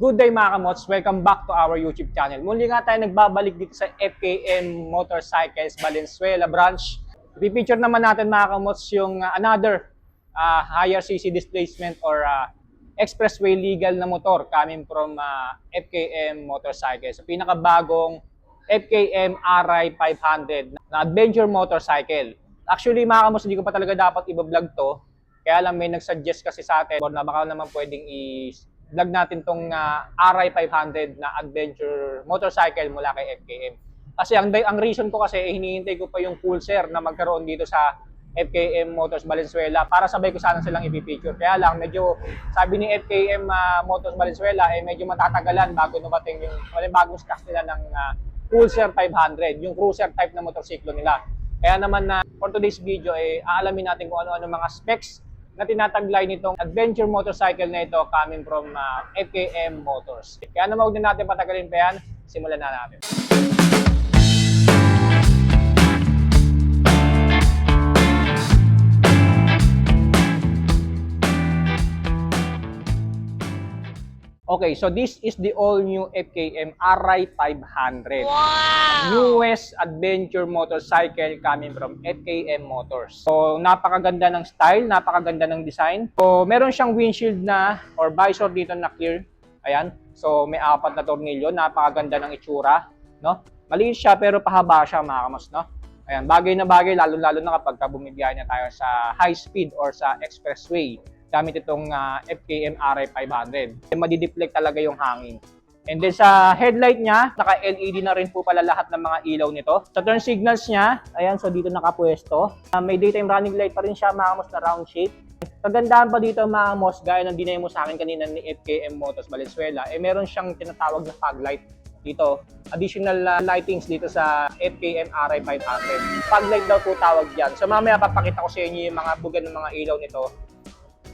Good day mga kamots, welcome back to our YouTube channel. Muli nga tayo nagbabalik dito sa FKM Motorcycles Valenzuela branch. I-feature naman natin mga kamots yung uh, another uh, higher CC displacement or uh, expressway legal na motor coming from uh, FKM Motorcycles. So, pinakabagong FKM RI 500 na adventure motorcycle. Actually mga kamots, hindi ko pa talaga dapat i-vlog to. Kaya lang may nag-suggest kasi sa atin na baka naman pwedeng i-vlog natin tong uh, RI 500 na adventure motorcycle mula kay FKM. Kasi ang, ang reason ko kasi eh, hinihintay ko pa yung pulser na magkaroon dito sa FKM Motors Valenzuela para sabay ko sana silang ipipicture. Kaya lang medyo sabi ni FKM uh, Motors Valenzuela eh medyo matatagalan bago dumating yung bagong stock nila ng uh, Pulsar 500, yung cruiser type na motorsiklo nila. Kaya naman na for today's video eh aalamin natin kung ano-ano mga specs na tinataglay nitong adventure motorcycle na ito coming from uh, FKM Motors. Kaya naman huwag na natin patagalin pa yan, simulan na natin. Okay, so this is the all-new FKM RI 500. Newest adventure motorcycle coming from FKM Motors. So, napakaganda ng style, napakaganda ng design. So, meron siyang windshield na or visor dito na clear. Ayan. So, may apat na tornilyo, napakaganda ng itsura, no? Maliit siya pero pahaba siya, mga kamos, no? Ayan, bagay na bagay lalo-lalo na kapag bumibiyahe na tayo sa high speed or sa expressway gamit itong uh, FKM RI 500. Madideflect talaga yung hangin. And then sa headlight niya, naka-LED na rin po pala lahat ng mga ilaw nito. Sa turn signals niya, ayan, so dito nakapwesto. Uh, may daytime running light pa rin siya, mga na round shape. Kagandahan pa dito mga kamos, gaya ng dinay mo sa akin kanina ni FKM Motors Valenzuela, eh meron siyang tinatawag na fog light dito. Additional uh, lightings dito sa FKM RI 500. Fog light daw po tawag yan. So mamaya papakita ko sa inyo yung mga bugan ng mga ilaw nito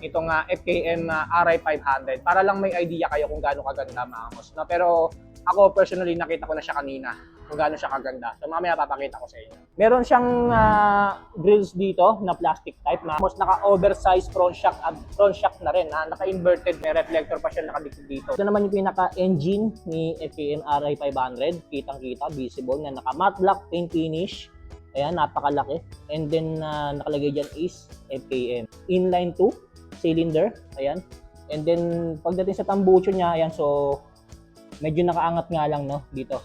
itong uh, FKM uh, RI 500 para lang may idea kayo kung gaano kaganda mga kamos. No? Pero ako personally nakita ko na siya kanina kung gaano siya kaganda. So mamaya papakita ko sa inyo. Meron siyang uh, grills dito na plastic type na mas naka-oversized front shock at front shock na rin. Ha? Naka-inverted, may reflector pa siya nakadikit dito. Ito naman yung pinaka-engine ni FKM RI 500. Kitang-kita, visible na naka-matte black paint finish. Ayan, napakalaki. And then uh, nakalagay dyan is FKM. Inline 2 cylinder, ayan. And then pagdating sa tambucho niya, ayan, so medyo nakaangat nga lang no dito.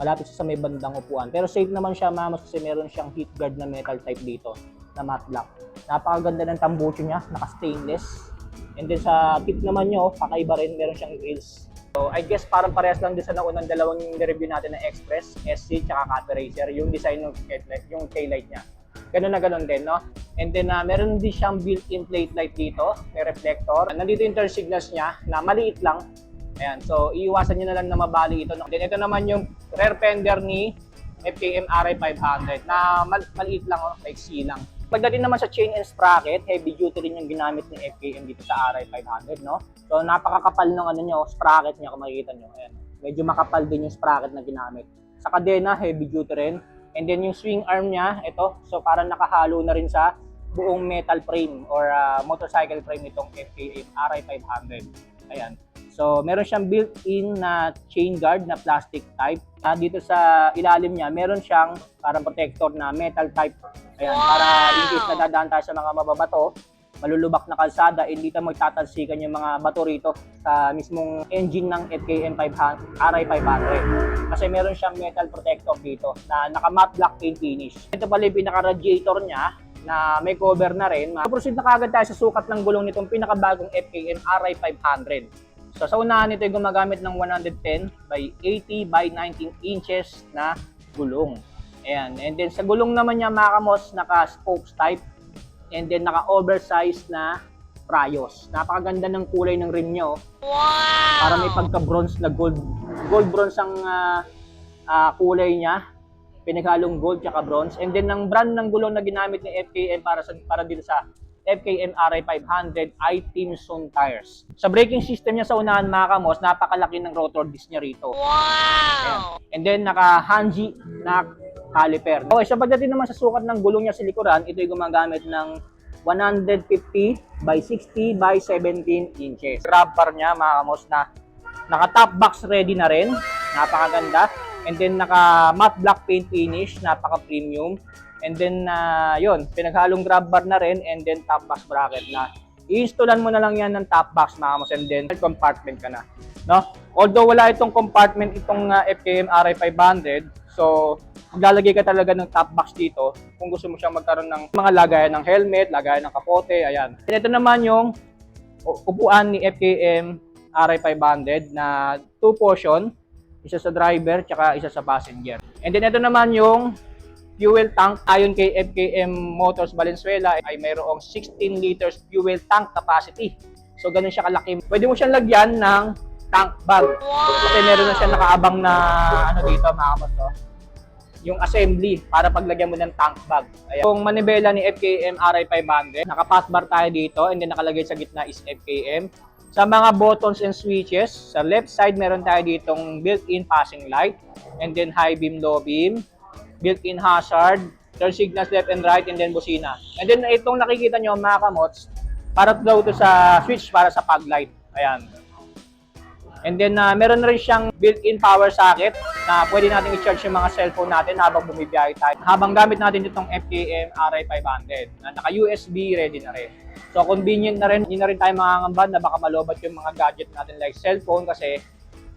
Malapit siya sa may bandang upuan. Pero safe naman siya, mamos, kasi meron siyang heat guard na metal type dito na matte black. Napakaganda ng tambucho niya, naka-stainless. And then sa tip naman niyo, kakaiba rin, meron siyang grills. So I guess parang parehas lang din sa naunang dalawang review natin na Express, SC, tsaka Cat Racer, yung design ng headlight, yung taillight niya. Ganun na ganun din, no? And then, uh, meron din siyang built-in plate light dito, may reflector. Nandito yung turn signals niya na maliit lang. Ayan, so iiwasan niyo na lang na mabali ito. Then, ito naman yung rear fender ni FKM RI 500 na mal maliit lang, oh, maiksi lang. Pagdating naman sa chain and sprocket, heavy duty rin yung ginamit ni FKM dito sa RI 500, no? So, napakakapal ng ano nyo, sprocket niya kung makikita nyo. Ayan. Medyo makapal din yung sprocket na ginamit. Sa kadena, heavy duty rin. And then yung swing arm niya, ito, so parang nakahalo na rin sa buong metal frame or uh, motorcycle frame nitong FKM RI 500. Ayan. So meron siyang built-in na chain guard na plastic type. Uh, dito sa ilalim niya, meron siyang parang protector na metal type. Ayan, wow! para in case na dadaan tayo sa mga mababato, malulubak na kalsada, hindi tayo magtatalsikan yung mga bato rito sa mismong engine ng FKM 500, RI 500. Kasi meron siyang metal protector dito na naka-matte black paint finish. Ito pala yung pinaka-radiator niya na may cover na rin. Proceed na kagad tayo sa sukat ng gulong nitong pinakabagong FKM RI 500. So sa unahan nito ay gumagamit ng 110 by 80 by 19 inches na gulong. Ayan. And then sa gulong naman niya mga kamos, naka-spokes type and then naka-oversized na Prayos. Napakaganda ng kulay ng rim niyo. Wow! Para may pagka-bronze na gold. Gold bronze ang uh, uh, kulay niya. Pinaghalong gold tsaka bronze. And then ang brand ng gulong na ginamit ni FKM para sa para dito sa FKM RI 500 ay Timson tires. Sa braking system niya sa unahan mga kamos, napakalaki ng rotor disc niya rito. Wow! Ayan. And then naka-hanji na caliper. Okay, so pagdating naman sa sukat ng gulong niya sa likuran, ito ay gumagamit ng 150 by 60 by 17 inches. Grab bar niya mga kamos na Naka top box ready na rin. Napakaganda. And then naka matte black paint finish, napaka premium. And then uh, yun, pinaghalong grab bar na rin and then top box bracket na. I-installan mo na lang yan ng top box mga kamos and then compartment ka na. No? Although wala itong compartment itong uh, FKM RI500, so maglalagay ka talaga ng top box dito kung gusto mo siyang magkaroon ng mga lagayan ng helmet, lagayan ng kapote, ayan. And ito naman yung upuan ni FKM RI500 na two portion, isa sa driver tsaka isa sa passenger. And then ito naman yung fuel tank ayon kay FKM Motors Valenzuela ay mayroong 16 liters fuel tank capacity. So ganun siya kalaki. Pwede mo siyang lagyan ng tank bag. Kasi meron na siya nakaabang na ano dito mga kamoto yung assembly para paglagyan mo ng tank bag. Ayan. Yung manibela ni FKM RI500, naka-pass bar tayo dito and then nakalagay sa gitna is FKM. Sa mga buttons and switches, sa left side meron tayo ditong built-in passing light and then high beam, low beam, built-in hazard, turn signals left and right and then busina. And then itong nakikita nyo mga kamots, para daw to sa switch para sa fog light. Ayan. And then uh, meron na rin siyang built-in power socket na pwede natin i-charge yung mga cellphone natin habang bumibiyahe tayo. Habang gamit natin itong FKM RI500 na naka-USB ready na rin. So convenient na rin, hindi na rin tayo makangamba na baka malobat yung mga gadget natin like cellphone kasi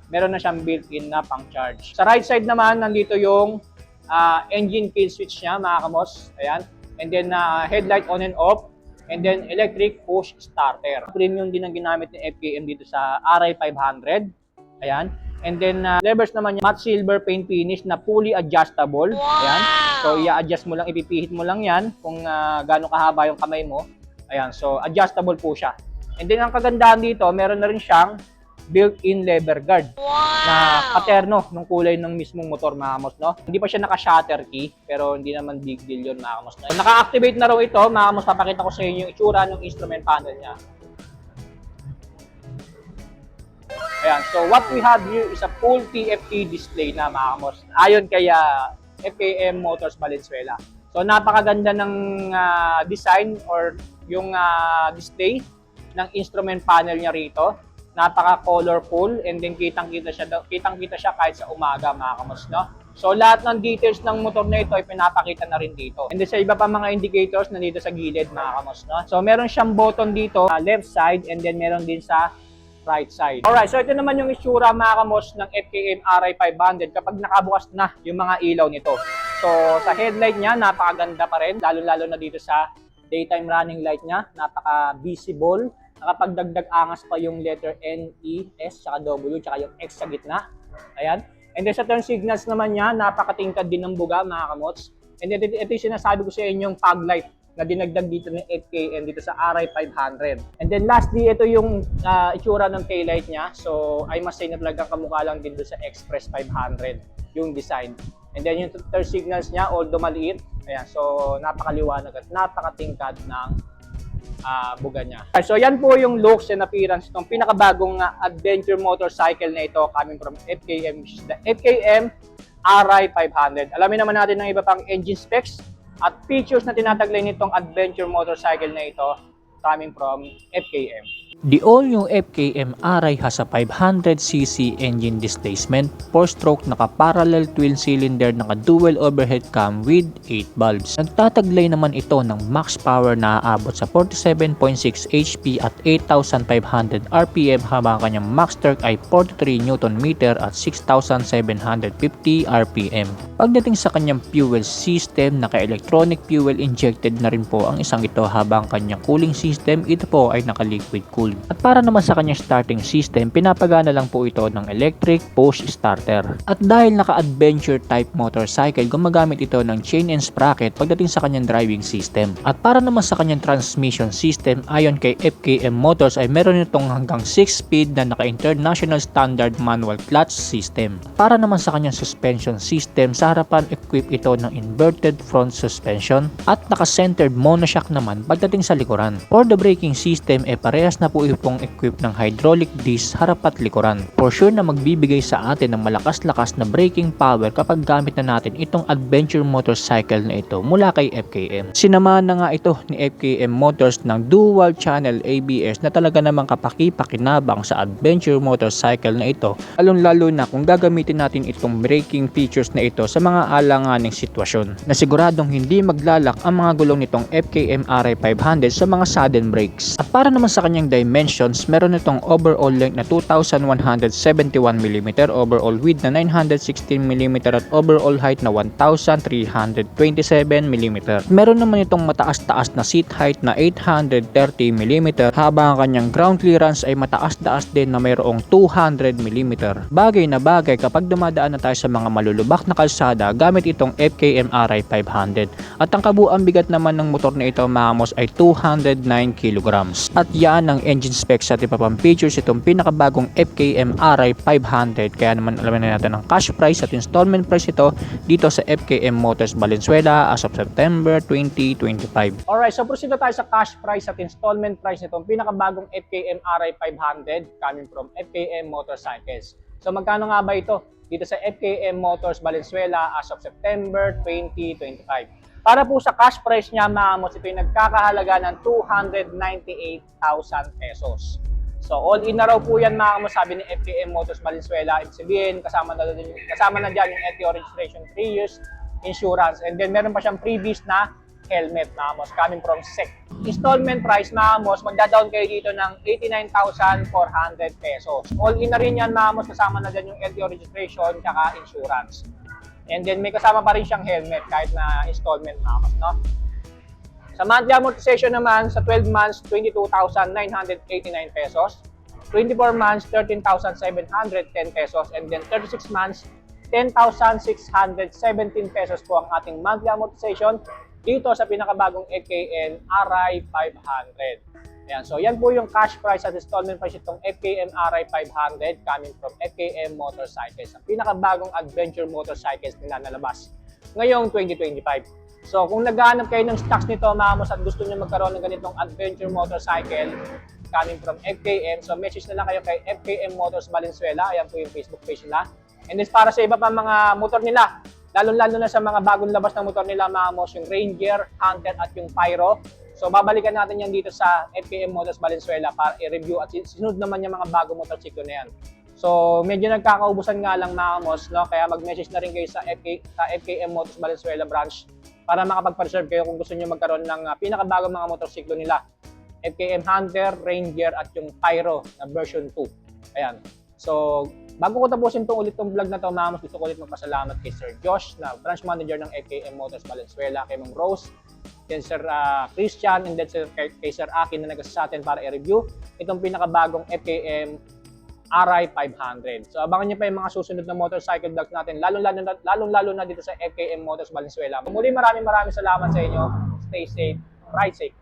meron na siyang built-in na pang charge. Sa right side naman, nandito yung uh, engine kill switch niya mga kamos. Ayan. And then uh, headlight on and off. And then electric push starter. Premium din ang ginamit ni FKM dito sa RI500. Ayan. And then uh, levers naman yung matte silver paint finish na fully adjustable. Ayan. So i-adjust mo lang, ipipihit mo lang 'yan kung uh, gaano kahaba yung kamay mo. Ayan. So adjustable po siya. And then ang kagandahan dito, meron na rin siyang built-in lever guard na paterno ng kulay ng mismong motor mga kamos, no? Hindi pa siya naka-shutter key, pero hindi naman big deal yun mga kamos. No? Naka-activate na raw ito, mga kamos, papakita ko sa inyo yung itsura ng instrument panel niya. Ayan, so what we have here is a full TFT display na mga kamos. Ayon kay uh, FKM Motors Valenzuela. So napakaganda ng uh, design or yung uh, display ng instrument panel niya rito napaka-colorful and then kitang-kita siya kitang-kita siya kahit sa umaga mga kamos no. So lahat ng details ng motor na ito ay pinapakita na rin dito. And then sa iba pa mga indicators na dito sa gilid mga kamos no. So meron siyang button dito sa left side and then meron din sa right side. Alright, so ito naman yung itsura mga kamos ng FKM RI500 kapag nakabukas na yung mga ilaw nito. So sa headlight niya napakaganda pa rin lalo-lalo na dito sa daytime running light niya, napaka-visible nakapagdagdag angas pa yung letter N, E, S, tsaka W, tsaka yung X sa gitna. Ayan. And then sa turn signals naman niya, napakatingkad din ng buga, mga kamots. And then ito, yung sinasabi ko sa inyo yung fog light na dinagdag dito ng 8KM dito sa RI500. And then lastly, ito yung uh, itsura ng taillight niya. So I must say na talagang kamukha lang din doon sa Express 500 yung design. And then yung turn signals niya, although maliit, ayan, so napakaliwanag at napakatingkad ng uh, buga niya. So yan po yung looks and appearance ng pinakabagong uh, adventure motorcycle na ito coming from FKM, the FKM RI500. Alamin naman natin ng iba pang engine specs at features na tinataglay nitong adventure motorcycle na ito coming from FKM. The all-new FKM Arai has a 500cc engine displacement, 4-stroke naka-parallel twin-cylinder naka-dual overhead cam with 8 valves. Nagtataglay naman ito ng max power na aabot sa 47.6 HP at 8,500 RPM habang kanyang max torque ay 43 Nm at 6,750 RPM. Pagdating sa kanyang fuel system, naka-electronic fuel injected na rin po ang isang ito habang kanyang cooling system ito po ay naka-liquid cooled. At para naman sa kanyang starting system, pinapagana lang po ito ng electric push starter. At dahil naka-adventure type motorcycle, gumagamit ito ng chain and sprocket pagdating sa kanyang driving system. At para naman sa kanyang transmission system, ayon kay FKM Motors ay meron itong hanggang 6-speed na naka-international standard manual clutch system. Para naman sa kanyang suspension system, sa harapan equip ito ng inverted front suspension at naka-centered monoshock naman pagdating sa likuran. For the braking system, eh parehas na po itong equipped ng hydraulic disc harap at likuran. For sure na magbibigay sa atin ng malakas-lakas na braking power kapag gamit na natin itong adventure motorcycle na ito mula kay FKM. Sinamahan na nga ito ni FKM Motors ng dual channel ABS na talaga namang kapaki-pakinabang sa adventure motorcycle na ito lalong-lalo na kung gagamitin natin itong braking features na ito sa mga alanganing sitwasyon na siguradong hindi maglalak ang mga gulong nitong FKM RI500 sa mga sudden brakes. At para naman sa kanyang dimensions, meron itong overall length na 2,171mm, overall width na 916mm at overall height na 1,327mm. Meron naman itong mataas-taas na seat height na 830mm habang ang kanyang ground clearance ay mataas-taas din na mayroong 200mm. Bagay na bagay kapag dumadaan na tayo sa mga malulubak na kalsada gamit itong FKM RI500 at ang kabuang bigat naman ng motor na ito mamos ay 209 kg. At yan ang engine specs at iba pang features itong pinakabagong FKM RI500 kaya naman alamin na natin ang cash price at installment price ito dito sa FKM Motors Valenzuela as of September 2025. Alright, so proceed na tayo sa cash price at installment price nitong pinakabagong FKM RI500 coming from FKM Motorcycles. So magkano nga ba ito dito sa FKM Motors Valenzuela as of September 2025? Para po sa cash price niya, mga amos, ito nagkakahalaga ng 298,000 pesos. So all in na raw po yan mga amos, sabi ni FKM Motors Valenzuela. Ibig sabihin, kasama na, din- kasama na dyan yung LTO registration 3 years insurance. And then meron pa siyang previous na helmet na amos coming from SEC. Installment price mga amos, magda-down kayo dito ng 89,400 pesos. All in na rin yan mga amos, kasama na dyan yung LTO registration tsaka insurance. And then may kasama pa rin siyang helmet kahit na installment mga amos, no? Sa monthly amortization naman, sa 12 months, 22,989 pesos. 24 months, 13,710 pesos. And then 36 months, 10,617 pesos po ang ating monthly amortization dito sa pinakabagong FKN RI 500. Ayan, so yan po yung cash price at installment price itong FKM RI 500 coming from FKM Motorcycles. Ang pinakabagong adventure motorcycles nila nalabas ngayong 2025. So kung naghahanap kayo ng stocks nito, mga amos, at gusto niyo magkaroon ng ganitong adventure motorcycle coming from FKM, so message na lang kayo kay FKM Motors Valenzuela. Ayan po yung Facebook page nila. And then para sa iba pa mga motor nila, lalo-lalo na sa mga bagong labas ng motor nila, mga amos, yung Ranger, Hunter at yung Pyro. So babalikan natin yan dito sa FKM Motors Valenzuela para i-review at sinunod naman yung mga bagong motorsiklo na yan. So medyo nagkakaubusan nga lang mga amos, no? kaya mag-message na rin kayo sa, FK, sa FKM Motors Valenzuela branch para makapag-reserve kayo kung gusto niyo magkaroon ng uh, pinakabagong mga motorsiklo nila. FKM Hunter, Ranger at yung Pyro na version 2. Ayan. So, bago ko tapusin itong ulit tong vlog na to, mga amos, gusto ko ulit magpasalamat kay Sir Josh na branch manager ng FKM Motors Valenzuela, kay Ma'am Rose, then Sir ah, Christian, and then Sir, kay, kay Sir Akin na nagasa sa para i-review itong pinakabagong FKM RI 500. So abangan niyo pa yung mga susunod na motorcycle vlogs natin, lalong-lalo na, lalong-lalo na dito sa FKM Motors Valenzuela. Muli maraming maraming salamat sa inyo. Stay safe, ride safe.